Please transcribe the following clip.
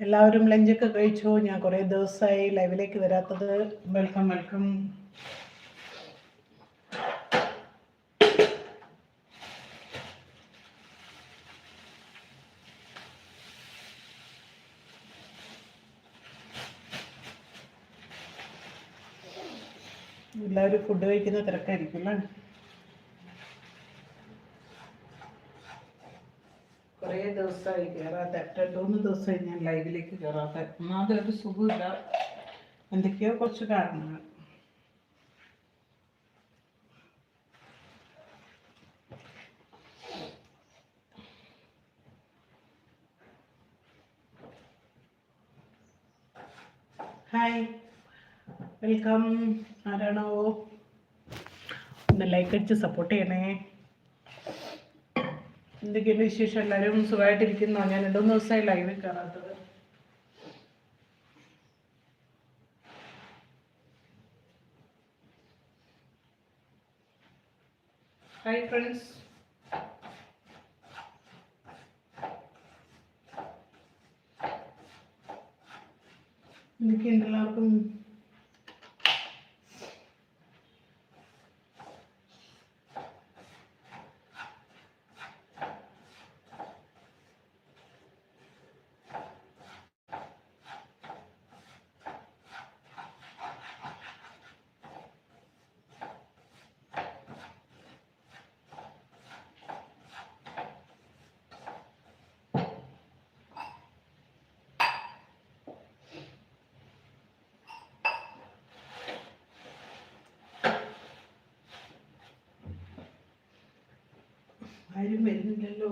എല്ലാവരും ലഞ്ചൊക്കെ കഴിച്ചു? ഞാൻ കുറേ ദിവസമായി ലൈവിലേക്ക് വരാത്തത്. വെൽക്കം വെൽക്കം എല്ലാവരും ഫുഡ് കഴിക്കുന്ന തിരക്കായിരിക്കും അല്ലേ? കുറേ ദിവസമായി കയറാത്ത രണ്ട് മൂന്ന് ദിവസമായി ഞാൻ ലൈവിലേക്ക് കയറാത്ത ഒന്നാമത് ഒരു സുഖമില്ല എന്തൊക്കെയോ കുറച്ച് കാരണങ്ങൾ. ഹായ്. വെൽക്കം. ആരാണോ ഒന്ന് ലൈക്ക് അടിച്ച് സപ്പോർട്ട് ചെയ്യണേ. എന്തൊക്കെയുണ്ട് വിശേഷം? എല്ലാവരും സുഖമായിട്ടിരിക്കുന്നോ? ഞാൻ രണ്ടു മൂന്ന് ദിവസമായി ലൈവിൽ കയറാത്തത് ഹായ് ഫ്രണ്ട്സ് എന്തൊക്കെയുണ്ട് എല്ലാവർക്കും? ആരും വരുന്നില്ലല്ലോ.